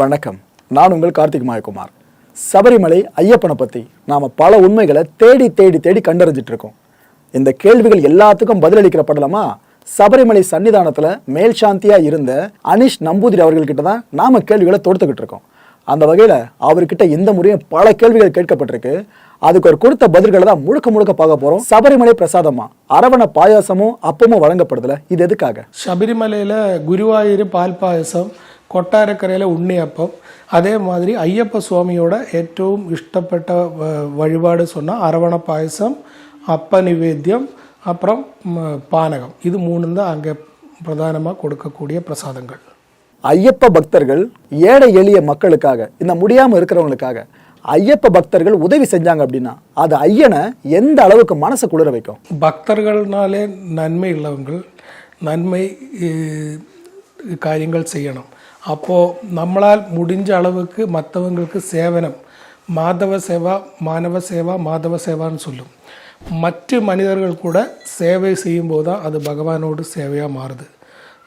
வணக்கம். நான் உங்கள் கார்த்திக் மாயக்குமார் சபரிமலை ஐயப்பனை பற்றி நாம் பல உண்மைகளை தேடி தேடி தேடி கண்டறிஞ்சிட்டு இருக்கோம் இந்த கேள்விகள் எல்லாத்துக்கும் பதிலளிக்கிற படலமா? சபரிமலை சன்னிதானத்தில் மேல்சாந்தியாக இருந்த அனிஷ் நம்பூதிரி அவர்கள்கிட்ட தான் நாம் கேள்விகளை தொடுத்துக்கிட்டு இருக்கோம் அந்த வகையில் அவர்கிட்ட இந்த முறையும் பல கேள்விகள் கேட்கப்பட்டிருக்கு. அதுக்கு ஒரு கொடுத்த பதில்களை தான் முழுக்க முழுக்க பார்க்க போகிறோம் சபரிமலை பிரசாதமா? அரவண பாயாசமும் அப்பமும் வழங்கப்படுதுல. இது எதுக்காக? சபரிமலையில் குருவாயூர் பால் பாயசம் കൊട്ടാരക്കരയിലെ ഉണ്ണിയപ്പം அதே மாதிரி ஐயப்ப சுவாமியோட ஏற்றவும் இஷ்டப்பட்ட வழிபாடு சொன்னால் அரவண பாயசம் அப்ப நிவேத்தியம் அப்புறம் பானகம் இது மூணு தான் அங்கே பிரதானமாக கொடுக்கக்கூடிய பிரசாதங்கள் ஐயப்ப பக்தர்கள் ஏழை எளிய மக்களுக்காக இந்த முடியாமல் இருக்கிறவங்களுக்காக ஐயப்ப பக்தர்கள் உதவி செஞ்சாங்க அப்படின்னா அது ஐயனை எந்த அளவுக்கு மனசை குளிர வைக்கும் பக்தர்கள்னாலே நன்மை உள்ளவங்கள் நன்மை காரியங்கள் செய்யணும் அப்போது நம்மளால் முடிஞ்ச அளவுக்கு மற்றவங்களுக்கு சேவனம். மாதவ சேவா மாணவ சேவா மாதவ சேவான்னு சொல்லும். மற்ற மனிதர்கள் கூட சேவை செய்யும்போது தான் அது பகவானோடு சேவையாக மாறுது.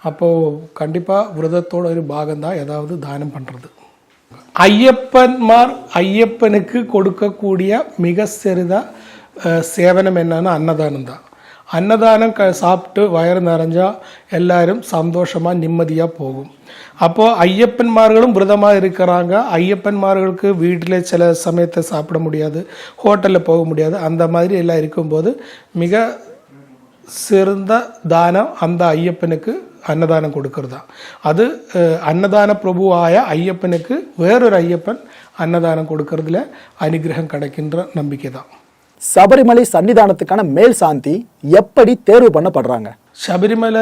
அப்போது கண்டிப்பாக விரதத்தோட ஒரு பாகம்தான் ஏதாவது தானம் பண்ணுறது ஐயப்பன்மார் ஐயப்பனுக்கு கொடுக்கக்கூடிய மிக சிறிதாக சேவனம் என்னன்னா அன்னதானம் தான் அன்னதானம் க சாப்பிட்டு வயிறு நிறைஞ்சா எல்லாரும் சந்தோஷமாக நிம்மதியாக போகும். அப்போது ஐயப்பன்மார்களும் விரதமாக இருக்கிறாங்க. ஐயப்பன்மார்களுக்கு வீட்டில் சில சமயத்தை சாப்பிட முடியாது. ஹோட்டலில் போக முடியாது. அந்த மாதிரி எல்லாம் இருக்கும்போது மிக சிறந்த தானம் அந்த ஐயப்பனுக்கு அன்னதானம் கொடுக்கறதா. அது அன்னதான பிரபுவாய ஐயப்பனுக்கு வேறொரு ஐயப்பன் அன்னதானம் கொடுக்கறதுல அனுகிரகம் கிடைக்கின்ற நம்பிக்கை தான் சபரிமலை சன்னிதானத்துக்கான மேல் சாந்தி எப்படி தேர்வு பண்ணப்படுறாங்க ശബരിമല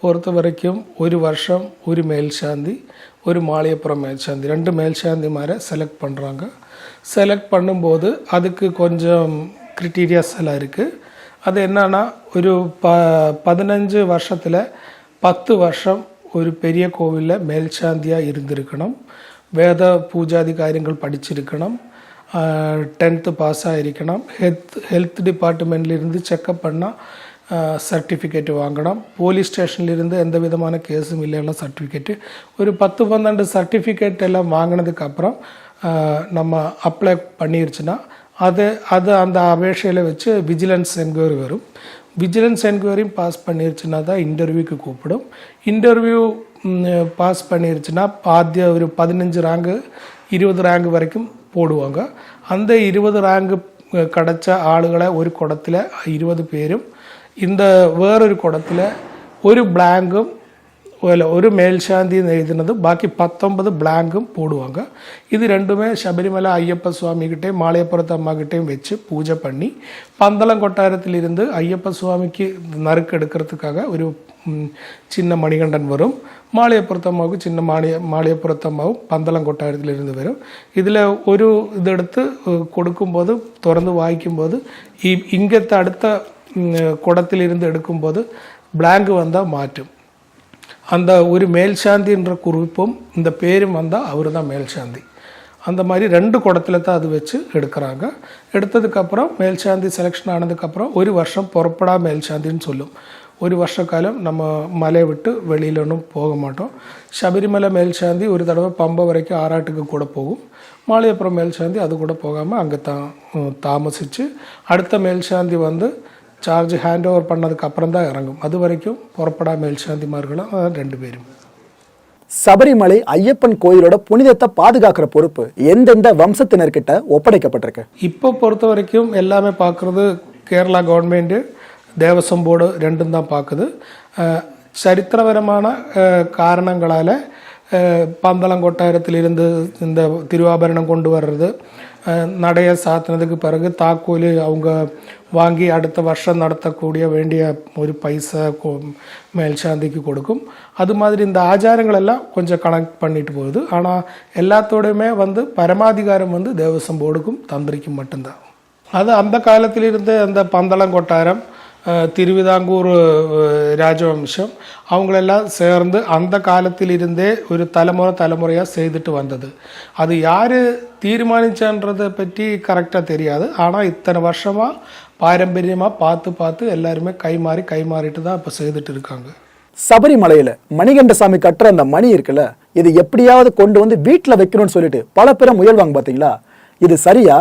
പൊറത്ത വരയ്ക്കും ഒരു വർഷം ഒരു മേൽശാന്തി ഒരു மாலையப்புறம் மேல்சாந்தி ரெண்டு மேல்சாந்திமாரை செலக்ட் பண்ணுறாங்க செலக்ட் பண்ணும்போது அதுக்கு கொஞ்சம் க்ரிட்டீரியாஸ் எல்லாம் இருக்குது அது என்னன்னா ஒரு ப பதினஞ்சு வருஷத்தில் பத்து வருஷம் ஒரு பெரிய கோவிலில் மேல்சாந்தியாக இருந்திருக்கணும் வேத பூஜாதி காரியங்கள் படிச்சிருக்கணும் டென்த்து பாஸ் ஆகிருக்கணும் ஹெல்த் ஹெல்த் டிபார்ட்மெண்ட்லேருந்து செக்கப் பண்ணால் சர்டிஃபிகேட் வாங்கணும். போலீஸ் ஸ்டேஷன்லேருந்து எந்த விதமான கேஸும் இல்லைன்னா சர்டிஃபிகேட்டு ஒரு பத்து பன்னெண்டு சர்டிஃபிகேட் எல்லாம் வாங்கினதுக்கப்புறம் நம்ம அப்ளை பண்ணிருச்சுன்னா அது அது அந்த அபேஷையில் வச்சு விஜிலன்ஸ் என்கொயரி வரும். விஜிலன்ஸ் என்கொயரியும் பாஸ் பண்ணிருச்சுன்னா தான் இன்டர்வியூக்கு கூப்பிடும். இன்டர்வியூ பாஸ் பண்ணிருச்சுன்னா ஆத்திய ஒரு பதினஞ்சு ரேங்கு இருபது ரேங்க் வரைக்கும் போடுவாங்க அந்த இருபது റാങ്ക് കിടച്ച ആളുകളെ ഒരു കുടത്തിലെ ഇരുപത് പേരും ഇന്ന വേറൊരു കുടത്തിലെ ഒരു ബ്ലാങ്കും അല്ല ஒரு மேல்சாந்தின்னு എഴുതുന്നത് ബാക്കി പത്തൊമ്പത് ബ്ലാങ്കും പൂടുവാങ്ക. ഇത് രണ്ടുമേ ശബരിമല അയ്യപ്പ സ്വാമി സ്വാമിക്കിട്ടേയും മാളയപ്പുറത്ത് അമ്മക്കിട്ടേയും വെച്ച് പൂജ പണി പന്തളം കൊട്ടാരത്തിലിരുന്ന് അയ്യപ്പ സ്വാമിക്ക് നറുക്കെടുக்கிறதுக்காக ഒരു சின்ன മണികണ്ഠൻ வரும் മാളിയപ്പുറത്തമ്മാവും ചിന്ന മാളിയ മാളിയപ്പുറത്തമ്മാവും പന്തളം കൊട്ടാരത്തിലിരുന്ന് വരും ഇതിൽ ഒരു ഇതെടുത്ത് കൊടുക്കുമ്പോൾ തുറന്ന് വായിക്കുമ്പോൾ ഈ ഇങ്കത്തെ അടുത്ത കുടത്തിലിരുന്ന് എടുക്കുമ്പോൾ ബ്ലാങ്ക് വന്നാൽ മാറ്റും. அந்த ஒரு மேல்சாந்தின்ற குறிப்பும் இந்த பேரும் வந்தால் அவர் தான் மேல்சாந்தி. அந்த மாதிரி ரெண்டு குடத்தில் தான் அது வச்சு எடுக்கிறாங்க. எடுத்ததுக்கப்புறம் மேல்சாந்தி செலெக்ஷன் ஆனதுக்கப்புறம் ஒரு வருஷம் புறப்படா மேல்சாந்தின்னு சொல்லும். ஒரு வருஷ காலம் நம்ம மலையை விட்டு வெளியில ஒன்றும் போக மாட்டோம். சபரிமலை மேல்சாந்தி ஒரு தடவை பம்பை வரைக்கும் ஆறாட்டுக்கு கூட போகும். மாலையப்புறம் மேல்சாந்தி அது கூட போகாமல் அங்கே தான் தாமசித்து அடுத்த மேல்சாந்தி வந்து சார்ஜ் ஹேண்ட் ஓவர் பண்ணதுக்கு அப்புறம் தான் இறங்கும். அது வரைக்கும் புறப்படா மேல்சாந்திமார்களும் ரெண்டு பேரும். சபரிமலை ஐயப்பன் கோயிலோட புனிதத்தை பாதுகாக்கிற பொறுப்பு எந்தெந்த வம்சத்தினர்கிட்ட ஒப்படைக்கப்பட்டிருக்கு? இப்போ பொறுத்த வரைக்கும் எல்லாமே பார்க்குறது கேரளா கவர்மெண்ட்டு தேவசம் போர்டு ரெண்டும் தான் பார்க்குது. சரித்திரபரமான காரணங்களால் பந்தளம் கொட்டாரத்திலிருந்து இந்த திருவாபரணம் கொண்டு வர்றது நடையை சாத்தினதுக்கு பிறகு தாக்கோல் அவங்க வாங்கி அடுத்த வருஷம் நடத்தக்கூடிய வேண்டிய ஒரு பைசா மேல்சாந்திக்கு கொடுக்கும். அது மாதிரி இந்த ஆச்சாரங்கள் எல்லாம் கொஞ்சம் கனெக்ட் பண்ணிட்டு போகுது. ஆனால் எல்லாத்தோடையுமே வந்து பரமாதிகாரம் வந்து தேவசம் போர்டுக்கும் தந்திரிக்கும் மட்டும்தான். அது அந்த காலத்திலிருந்து அந்த பந்தளம் கொட்டாரம் திருவிதாங்கூர் ராஜவம்சம் அவங்களெல்லாம் சேர்ந்து அந்த காலத்திலிருந்தே ஒரு தலைமுறை தலைமுறையாக செய்துட்டு வந்தது அது யார் தீர்மானிச்சன்றதை பற்றி கரெக்டாக தெரியாது ஆனால் இத்தனை வருஷமாக பாரம்பரியமாக பார்த்து பார்த்து எல்லாருமே கை மாறி கை மாறிட்டு தான் இப்போ செய்துட்டு இருக்காங்க சபரிமலையில் மணிகண்ட சாமி கட்டுற அந்த மணி இருக்குல்ல இது எப்படியாவது கொண்டு வந்து வீட்டில் வைக்கணும்னு சொல்லிட்டு பல பேரை முயல்வாங்க பார்த்தீங்களா இது சரியா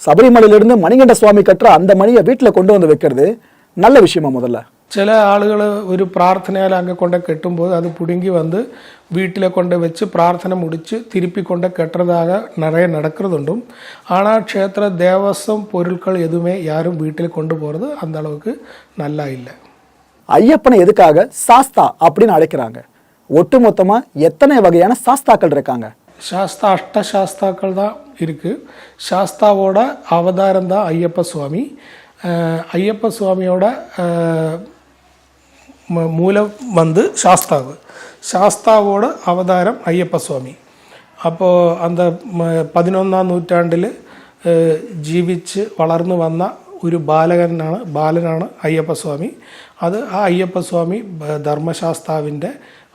சபரிமலையிலிருந்து மணிகண்ட சுவாமி கட்டுற அந்த மணியை வீட்டில் கொண்டு வந்து வைக்கிறது நல்ல விஷயமா முதல்ல ചില ആളുകൾ ഒരു പ്രാർത്ഥനയിൽ അങ്ങ് കൊണ്ട് കെട്ടുമ്പോൾ അത് പുടുങ്ങി വന്ന് വീട്ടിലെ കൊണ്ട് വെച്ച് പ്രാർത്ഥന മുടിച്ച് തിരുപ്പിക്കൊണ്ട് കെട്ടതാക നിറയെ നടക്കുന്നതുണ്ടും ആണ് ക്ഷേത്ര ദേവസ്വം പൊരുൾക്കൾ എതുമേ യാരും വീട്ടിൽ കൊണ്ടുപോകുന്നത് അന്ത അളവുക്ക് നല്ല ഇല്ല ஐயப்பனை எதுக்காக சாஸ்தா அப்படின்னு அழைக்கிறாங்க ஒட்டுமொத்தமாக எத்தனை வகையான சாஸ்தாக்கள் இருக்காங்க சாஸ்தா அஷ்ட சாஸ்தாக்கள் தான் இருக்குது சாஸ்தாவோட அவதாரம் தான் ஐயப்ப சுவாமி അയ്യപ്പസ്വാമിയുടെ മൂലം വന്ന് ശാസ്താവ്. ശാസ്താവോട് അവതാരം അയ്യപ്പസ്വാമി. അപ്പോൾ അന്ത പതിനൊന്നാം നൂറ്റാണ്ടിൽ ജീവിച്ച് വളർന്നു വന്ന ഒരു ബാലകനാണ് ബാലനാണ് അയ്യപ്പസ്വാമി. അത് ആ അയ്യപ്പസ്വാമി ധർമ്മശാസ്താവിന്റെ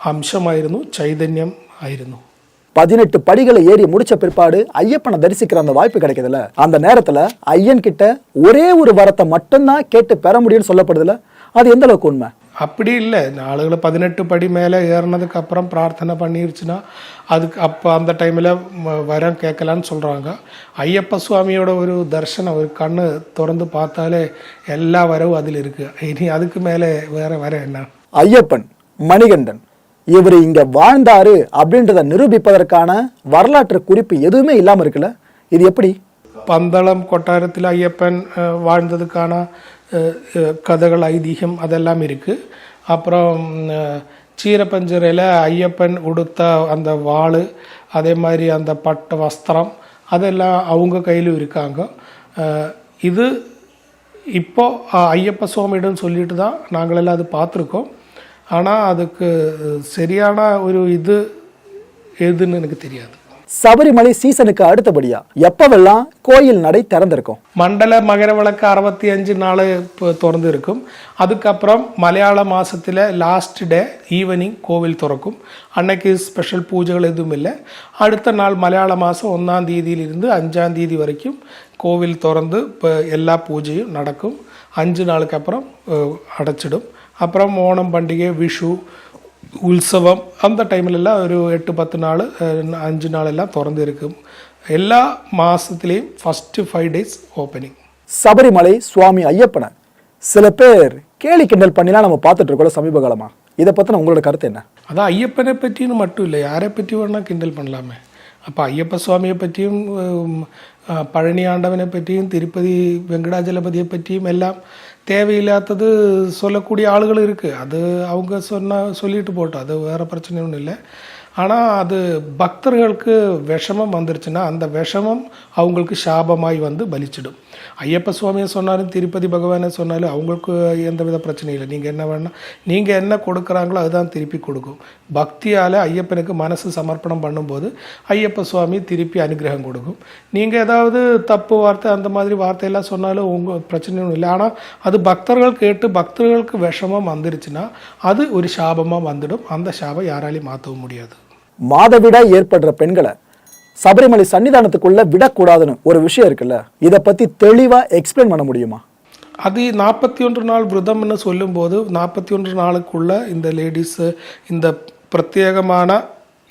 അംശമായിരുന്നു ചൈതന്യം ആയിരുന്നു. பதினெட்டு படிகளை ஏறி முடிச்ச பிற்பாடு ஐயப்பனை தரிசிக்கிற அந்த வாய்ப்பு கிடைக்குதுல்ல? அந்த நேரத்துல ஐயன் கிட்ட ஒரே ஒரு வரத்தை மட்டும்தான் கேட்டு பெற முடியும்னு சொல்லப்படுதுல அது எந்த அளவுக்கு உண்மை? அப்படி இல்லை. ஆளுകൾ பதினெட்டு படி மேலே ஏறினதுக்கு அப்புறம் பிரார்த்தனை பண்ணிருச்சுன்னா அதுக்கு அப்போ அந்த டைமில் வரம் கேட்கலான்னு சொல்கிறாங்க ஐயப்ப சுவாமியோட ஒரு தரிசனம் ஒரு கண்ணு திறந்து பார்த்தாலே எல்லா வரவும் அதில் இருக்குது இனி அதுக்கு மேலே வேற வர என்ன? ஐயப்பன் மணிகண்டன் இவர் இங்கே வாழ்ந்தாரு அப்படின்றத நிரூபிப்பதற்கான வரலாற்று குறிப்பு எதுவுமே இல்லாமல் இருக்குல்ல? இது எப்படி? பந்தளம் கொட்டாரத்தில் ஐயப்பன் வாழ்ந்ததுக்கான கதைகள் ஐதீகம் அதெல்லாம் இருக்குது அப்புறம் சீரப்பஞ்சரையில் ஐயப்பன் உடுத்த அந்த வாள் அதே மாதிரி அந்த பட்டு வஸ்திரம் அதெல்லாம் அவங்க கையிலும் இருக்காங்க. இது இப்போ ஐயப்ப சுவாமியிடம் சொல்லிட்டு தான் நாங்களெல்லாம் அது பார்த்துருக்கோம். ஆனால் அதுக்கு சரியான ஒரு இது எதுன்னு எனக்கு தெரியாது. சபரிமலை சீசனுக்கு அடுத்தபடியா எப்பவெல்லாம் கோயில் நடை திறந்திருக்கும்? மண்டல மகர விளக்கு அறுபத்தி அஞ்சு நாள் இப்போ திறந்து இருக்கும் அதுக்கப்புறம் மலையாள மாதத்தில் லாஸ்ட் டே ஈவினிங் கோவில் திறக்கும். அன்னைக்கு ஸ்பெஷல் பூஜைகள் எதுவும் இல்லை. அடுத்த நாள் மலையாள மாதம் ஒன்றாம் தேதியிலிருந்து அஞ்சாம் தேதி வரைக்கும் கோவில் திறந்து இப்போ எல்லா பூஜையும் நடக்கும். அஞ்சு நாளுக்கு அப்புறம் அடைச்சிடும். அப்புறம் ஓணம் பண்டிகை விஷு உற்சவம் அந்த டைம்லலாம் ஒரு எட்டு பத்து நாள் அஞ்சு நாள் எல்லாம் திறந்து இருக்கும் எல்லா மாதத்துலேயும் first five days opening Sabarimala சுவாமி ஐயப்பனை சில பேர் கேலி கிண்டல் பண்ணிலாம் நம்ம பார்த்துட்டு இருக்கோம் சமீப காலமா. இதை பத்தின உங்களோட கருத்து என்ன? அதான் ஐயப்பனை பற்றின்னு மட்டும் இல்லை யாரை பற்றி வேணால் கிண்டல் பண்ணலாமே. அப்போ ஐயப்ப சுவாமியை பற்றியும் பழனி ஆண்டவனை பற்றியும் திருப்பதி வெங்கடாஜலபதியை பற்றியும் எல்லாம் தேவையில்லாதது சொல்லக்கூடிய ஆளுகள் இருக்குது அது அவங்க சொன்ன சொல்லிட்டு போட்டோம். அது வேறு பிரச்சனை ஒன்றும் இல்லை. ஆனால் அது பக்தர்களுக்கு விஷமம் வந்துருச்சுன்னா அந்த விஷமம் அவங்களுக்கு சாபமாய் வந்து பலிச்சிடும். ஐயப்ப சுவாமியை சொன்னாலும் திருப்பதி பகவானை சொன்னாலும் அவங்களுக்கு எந்த வித பிரச்சனையும் இல்லை. நீங்கள் என்ன வேணால் நீங்கள் என்ன கொடுக்குறாங்களோ அதுதான் திருப்பி கொடுக்கும். பக்தியால் ஐயப்பனுக்கு மனசு சமர்ப்பணம் பண்ணும்போது ஐயப்ப சுவாமி திருப்பி அனுகிரகம் கொடுக்கும். நீங்கள் ஏதாவது தப்பு வார்த்தை அந்த மாதிரி வார்த்தையெல்லாம் சொன்னாலும் உங்கள் பிரச்சனையும் இல்லை. ஆனால் அது பக்தர்கள் கேட்டு பக்தர்களுக்கு விஷமம் வந்துருச்சுன்னா அது ஒரு சாபமாக வந்துடும். அந்த சாபம் யாராலையும் மாற்றவும் முடியாது. மாதவிடாய் ஏற்படுற பெண்களை சபரிமலை சன்னிதானத்துக்குள்ள விடக்கூடாதுன்னு ஒரு விஷயம் இருக்குல்ல? இதை பத்தி தெளிவா எக்ஸ்பிளைன் பண்ண முடியுமா? அது நாற்பத்தி ஒன்று நாள் விரதம்னு சொல்லும்போது நாற்பத்தி ஒன்று நாளுக்குள்ள இந்த லேடிஸு இந்த பிரத்யேகமான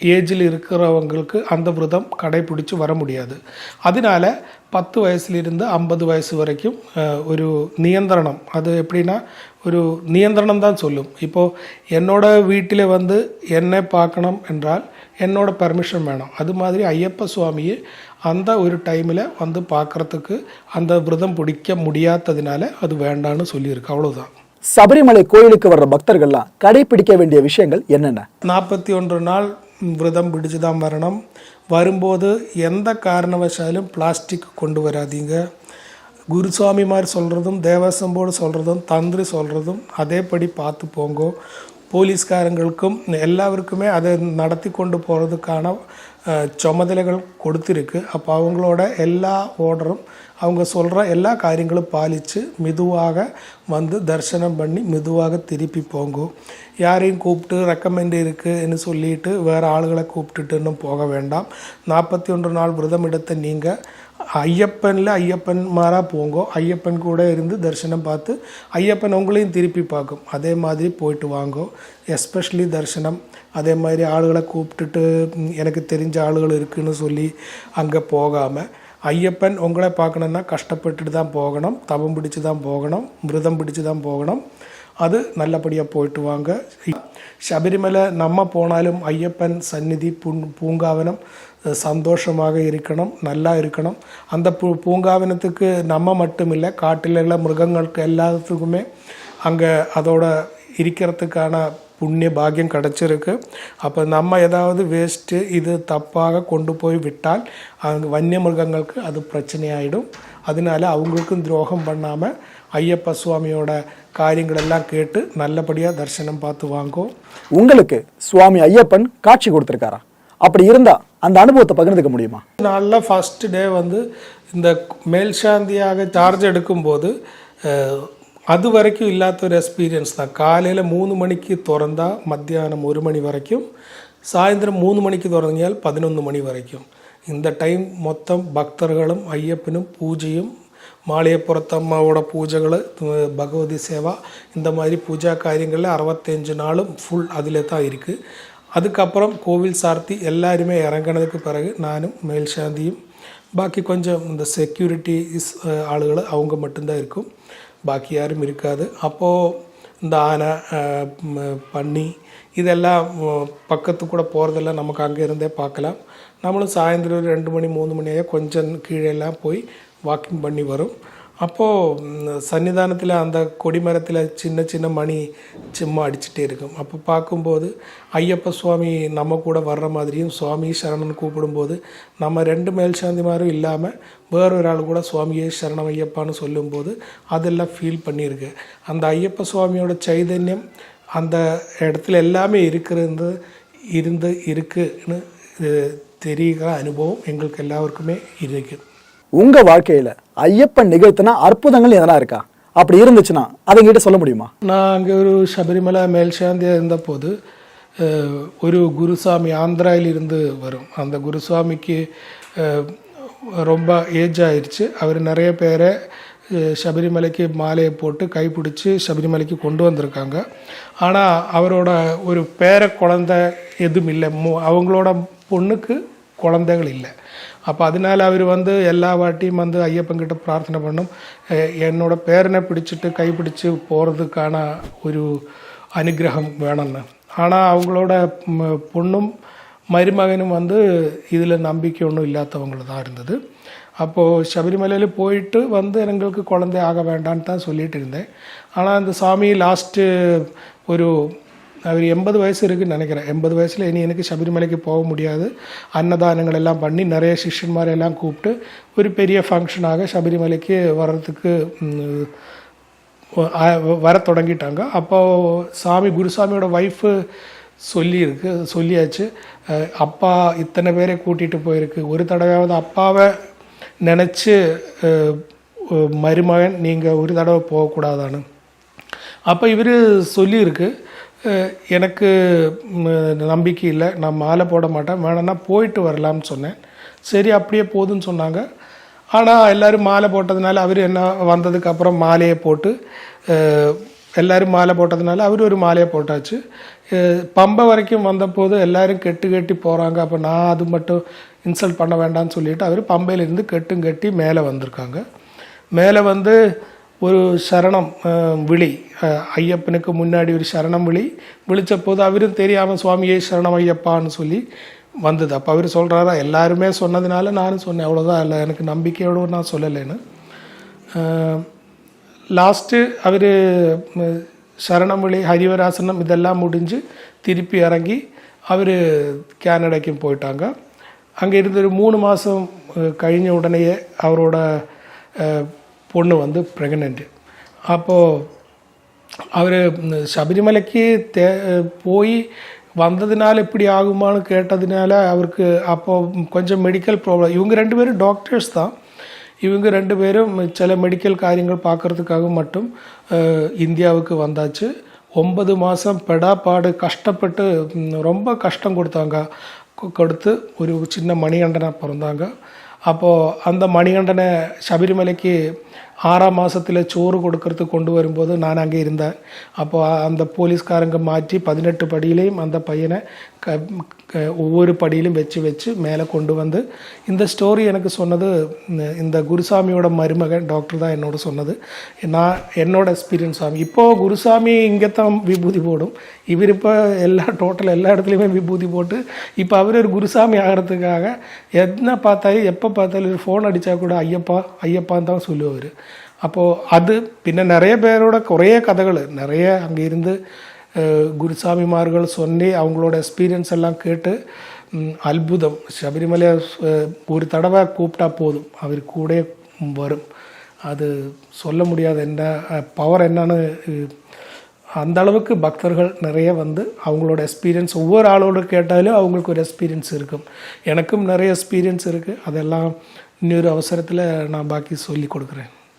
ஏஜில் இருக்கிறவங்களுக்கு அந்த விரதம் கடைபிடிச்சு வர முடியாது. அதனால பத்து வயசுலேருந்து ஐம்பது வயசு வரைக்கும் ஒரு நியந்திரணம். அது எப்படின்னா ஒரு நியந்திரணம் தான் சொல்லும். இப்போது என்னோட வீட்டில் வந்து என்னை பார்க்கணும் என்றால் என்னோட பெர்மிஷன் வேணும். அது மாதிரி ஐயப்ப சுவாமியை அந்த ஒரு டைமில் வந்து பார்க்குறதுக்கு அந்த விரதம் பிடிக்க முடியாததுனால அது வேண்டான்னு சொல்லியிருக்கு. அவ்வளோதான் சபரிமலை கோயிலுக்கு வர்ற பக்தர்கள்லாம் கடைபிடிக்க வேண்டிய விஷயங்கள் என்னென்ன? நாற்பத்தி ஒன்று நாள் விரதம் பிடிச்சு தான் வரணும். வரும்போது எந்த காரணவசாலும் பிளாஸ்டிக் கொண்டு வராதீங்க. குருசுவாமிமார் சொல்கிறதும் தேவசம் போர்டு சொல்கிறதும் தந்திரி சொல்கிறதும் அதேபடி பார்த்து போங்கோ. போலீஸ்காரங்களுக்கும் எல்லாருக்குமே அதை நடத்தி கொண்டு போகிறதுக்கான அஹ், சுமதலைகள் கொடுத்துருக்கு. அப்போ அவங்களோட எல்லா ஓர்டரும் அவங்க சொல்கிற எல்லா காரியங்களும் பாலித்து மெதுவாக வந்து தரிசனம் பண்ணி மெதுவாக திருப்பி போங்கோ. யாரையும் கூப்பிட்டு ரெக்கமெண்ட் இருக்குன்னு சொல்லிட்டு வேறு ஆளுகளை கூப்பிட்டுட்டுன்னு போக வேண்டாம். நாற்பத்தி ஒன்று நாள் விரதம் இடத்தை நீங்கள் ஐயப்பனில் ஐயப்பன் மாறாக போங்கோ. ஐயப்பன் கூட இருந்து தரிசனம் பார்த்து ஐயப்பன் உங்களையும் திருப்பி பார்க்கும். அதே மாதிரி போயிட்டு வாங்கோ. எஸ்பெஷலி தரிசனம் அதே மாதிரி ஆளுகளை கூப்பிட்டுட்டு ம், எனக்கு தெரிஞ்ச ஆளுகள் இருக்குன்னு சொல்லி அங்கே போகாமல் ஐயப்பன் உங்களை பார்க்கணுன்னா கஷ்டப்பட்டுட்டு தான் போகணும் தவம் பிடிச்சு தான் போகணும் மிருதம் பிடிச்சு தான் போகணும் அது நல்லபடியாக போயிட்டு வாங்க ശബരിമല നമ്മ പോണാലും അയ്യപ്പൻ സന്നിധി പൂ- പൂങ്കാവനം அஹ், சந்தோஷமாக இருக்கணும் நல்லா இருக்கணும் அந்த பூ பூங்காவனத்துக்கு நம்ம மட்டும் இல்லை காட்டில் உள்ள மிருகங்களுக்கு எல்லாத்துக்குமே அங்கே அதோட இருக்கிறதுக்கான புண்ணிய பாக்கியம் கிடச்சிருக்கு. அப்போ நம்ம ஏதாவது வேஸ்ட்டு இது தப்பாக கொண்டு போய் விட்டால் அங்கே வன்னிய மிருகங்களுக்கு அது பிரச்சனையாயிடும். அதனால அவங்களுக்கும் துரோகம் பண்ணாமல் ஐயப்ப சுவாமியோட காரியங்களெல்லாம் கேட்டு நல்லபடியாக தரிசனம் பார்த்து வாங்கும் உங்களுக்கு சுவாமி ஐயப்பன் காட்சி கொடுத்துருக்காரா? அப்படி இருந்தா அந்த அனுபவத்தை பகிர்ந்துக்க முடியுமா? நாளில் ஃபஸ்ட்டு டே வந்து இந்த மேல் சாந்தியாக சார்ஜ் எடுக்கும்போது அது வரைக்கும் இல்லாத ஒரு எக்ஸ்பீரியன்ஸ் தான். காலையில் மூணு மணிக்கு திறந்தால் மத்தியானம் ஒரு மணி வரைக்கும் சாயந்தரம் மூணு மணிக்கு திறந்தால் பதினொன்று மணி வரைக்கும். இந்த டைம் மொத்தம் பக்தர்களும் ஐயப்பனும் பூஜையும் மாலையப்புறத்தம்மாவோட பூஜைகள் பகவதி சேவா இந்த மாதிரி பூஜா காரியங்களில் அறுபத்தஞ்சு நாளும் ஃபுல் அதில் தான் இருக்குது அதுக்கப்புறம் கோவில் சார்த்தி எல்லாருமே இறங்கினதுக்கு பிறகு நானும் மேல்சாந்தியும் பாக்கி கொஞ்சம் இந்த செக்யூரிட்டி இஸ் ஆளுகள் அவங்க மட்டும்தான் இருக்கும். பாக்கி யாரும் இருக்காது. அப்போது இந்த ஆனை பன்னி இதெல்லாம் பக்கத்து கூட போகிறதெல்லாம் நமக்கு அங்கே இருந்தே பார்க்கலாம் நம்மளும் சாயந்தரம் ஒரு ரெண்டு மணி மூணு மணியாக கொஞ்சம் கீழெல்லாம் போய் வாக்கிங் பண்ணி வரும். அப்போது சன்னிதானத்தில் அந்த கொடிமரத்தில் சின்ன சின்ன மணி சும்மா அடிச்சுட்டே இருக்கும். அப்போ பார்க்கும்போது ஐயப்ப சுவாமி நம்ம கூட வர்ற மாதிரியும் சுவாமி சரணன் கூப்பிடும்போது நம்ம ரெண்டு மேல்சாந்திமாரும் இல்லாமல் வேறொரு ஆள் கூட சுவாமியே சரணம் ஐயப்பான்னு சொல்லும்போது அதெல்லாம் ஃபீல் பண்ணியிருக்கு. அந்த ஐயப்ப சுவாமியோட சைதன்யம் அந்த இடத்துல எல்லாமே இருக்கிறது இருந்து இருக்குன்னு தெரிகிற அனுபவம் எங்களுக்கு எல்லாருக்குமே இருக்குது உங்கள் வாழ்க்கையில் ஐயப்பன் நிகழ்த்தின அற்புதங்கள் எதனா இருக்கா? அப்படி இருந்துச்சுன்னா அதை எங்கிட்ட சொல்ல முடியுமா? நான் அங்கே ஒரு சபரிமலை மேல்சாந்தியாக இருந்தபோது ஒரு குருசாமி ஆந்திராவிலிருந்து வரும். அந்த குருசாமிக்கு ரொம்ப ஏஜ் ஆயிடுச்சு அவர் நிறைய பேரை சபரிமலைக்கு மாலையை போட்டு கைப்பிடிச்சி சபரிமலைக்கு கொண்டு வந்திருக்காங்க. ஆனால் அவரோட ஒரு பேர குழந்தை எதுவும் இல்லை. மு- அவங்களோட பொண்ணுக்கு குழந்தைகள் இல்லை. அப்போ அதனால அவர் வந்து எல்லா வாட்டியும் வந்து ஐயப்பன்கிட்ட பிரார்த்தனை பண்ணும். என்னோட பேரனை பிடிச்சிட்டு கைப்பிடிச்சு போகிறதுக்கான ஒரு அனுகிரகம் வேணும்னு. ஆனால் அவங்களோட பொண்ணும் மருமகனும் வந்து இதில் நம்பிக்கை ஒன்றும் இல்லாதவங்கள தான் இருந்தது. அப்போது சபரிமலையில் போயிட்டு வந்து எங்களுக்கு குழந்தை ஆக வேண்டான்னு தான் சொல்லிட்டு இருந்தேன். ஆனால் அந்த சாமி லாஸ்ட்டு ஒரு அவர் எண்பது வயசு இருக்குன்னு நினைக்கிறேன். எண்பது வயசில் இனி எனக்கு சபரிமலைக்கு போக முடியாது. அன்னதானங்கள் எல்லாம் பண்ணி நிறைய சிஷ்யன்மாரை எல்லாம் கூப்பிட்டு ஒரு பெரிய ஃபங்க்ஷனாக சபரிமலைக்கு வர்றதுக்கு வர தொடங்கிட்டாங்க. அப்போது சாமி குருசாமியோட ஒய்ஃபு சொல்லியிருக்கு சொல்லியாச்சு. அப்பா இத்தனை பேரை கூட்டிகிட்டு போயிருக்கு. ஒரு தடவையாவது அப்பாவை நினச்சி மருமகன் நீங்கள் ஒரு தடவை போகக்கூடாதான்னு. அப்போ இவர் சொல்லியிருக்கு எனக்கு நம்பிக்கை இல்லை. நான் மாலை போட மாட்டேன். வேணும்னா போயிட்டு வரலாம்னு சொன்னேன். சரி அப்படியே போதுன்னு சொன்னாங்க. ஆனால் எல்லோரும் மாலை போட்டதுனால அவர் என்ன வந்ததுக்கப்புறம் மாலையை போட்டு எல்லோரும் மாலை போட்டதுனால அவர் ஒரு மாலையை போட்டாச்சு. பம்பை வரைக்கும் வந்தபோது எல்லாரும் கெட்டு கட்டி போகிறாங்க அப்போ நான் அது மட்டும் இன்சல்ட் பண்ண வேண்டாம்னு சொல்லிட்டு அவர் பம்பையிலேருந்து கெட்டும் கட்டி மேலே வந்திருக்காங்க. மேலே வந்து ஒரு சரணம் விழி. ஐயப்பனுக்கு முன்னாடி ஒரு சரணம் விழி. விழிச்ச போது அவரும் தெரியாமல் சுவாமியே சரணம் ஐயப்பான்னு சொல்லி வந்தது. அப்போ அவர் சொல்கிறாரா எல்லாருமே சொன்னதுனால நானும் சொன்னேன். அவ்வளோதான் இல்லை எனக்கு நம்பிக்கையோடு நான் சொல்லலைன்னு. லாஸ்ட்டு அவர் சரணமொழி ஹரிவராசனம் இதெல்லாம் முடிஞ்சு திருப்பி இறங்கி அவர் கேனடாக்கும் போயிட்டாங்க அங்கே இருந்து ஒரு மூணு மாதம் கழிஞ்ச உடனேயே அவரோட பொண்ணு வந்து ப்ரெக்னென்ட்டு அப்போது அவர் சபரிமலைக்கு தே போய் வந்ததுனால எப்படி ஆகுமான்னு கேட்டதுனால அவருக்கு அப்போ கொஞ்சம் மெடிக்கல் ப்ராப்ளம் இவங்க ரெண்டு பேரும் டாக்டர்ஸ் தான். இவங்க ரெண்டு பேரும் சில மெடிக்கல் காரியங்கள் பார்க்கறதுக்காக மட்டும் இந்தியாவுக்கு வந்தாச்சு. ஒன்பது மாதம் பெடாப்பாடு கஷ்டப்பட்டு ரொம்ப கஷ்டம் கொடுத்தாங்க. கொடுத்து ஒரு சின்ன மணிகண்டனாக பிறந்தாங்க. அப்போது அந்த மணிகண்டனை சபரிமலைக்கு ஆறாம் மாதத்தில் சோறு கொடுக்கறதுக்கு கொண்டு வரும்போது நான் அங்கே இருந்தேன். அப்போ அந்த போலீஸ்காரங்க மாற்றி பதினெட்டு படியிலையும் அந்த பையனை க க- ஒவ்வொரு படியிலும் வச்சு வச்சு மேலே கொண்டு வந்து இந்த ஸ்டோரி எனக்கு சொன்னது இந்த- இந்த குருசாமியோட மருமகன் டாக்டர் தான் என்னோட சொன்னது. நான் என்னோட எக்ஸ்பீரியன்ஸ் சாமி இப்போது குருசாமி இங்கே தான் விபூதி போடும். இவர் இப்போ எல்லா டோட்டல் எல்லா இடத்துலையுமே விபூதி போட்டு இப்போ அவர் ஒரு குருசாமி ஆகிறதுக்காக என்ன பார்த்தாலும் எப்போ பார்த்தாலும் ஃபோன் அடித்தா கூட ஐயப்பா ஐயப்பான்னு தான் சொல்லுவார். அப்போது அது பின்ன நிறைய பேரோட குறைய கதைகள் நிறைய அங்கே இருந்து குருசாமிமார்கள் சொல்லி அவங்களோட எக்ஸ்பீரியன்ஸ் எல்லாம் கேட்டு அற்புதம் சபரிமலையை ஒரு தடவை கூப்பிட்டா போதும் அவர் கூட வரும் அது சொல்ல முடியாத என்ன பவர் என்னன்னு அந்த அளவுக்கு பக்தர்கள் நிறைய வந்து அவங்களோட எக்ஸ்பீரியன்ஸ் ஒவ்வொரு ஆளோட கேட்டாலும் அவங்களுக்கு ஒரு எக்ஸ்பீரியன்ஸ் இருக்கும் எனக்கும் நிறைய எக்ஸ்பீரியன்ஸ் இருக்குது அதெல்லாம் இன்னொரு அவசரத்தில் நான் பாக்கி சொல்லி கொடுக்குறேன்